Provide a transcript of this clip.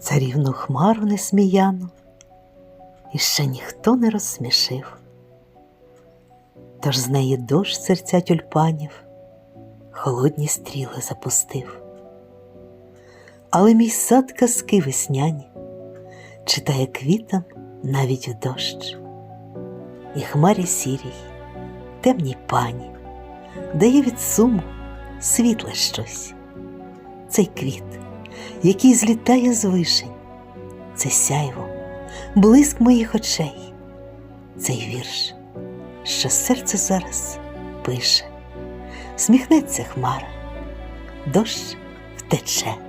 царівну хмару несміяну, і ще ніхто не розсмішив. Тож з неї дощ серця тюльпанів, холодні стріли запустив. Але мій сад казки весняні читає квітам навіть в дощ, і хмарі сірій, темній пані, дає від суму світле щось. Цей квіт, який злітає з вишень, це сяйво, блиск моїх очей, цей вірш, що серце зараз пише, сміхнеться хмара, дощ втече.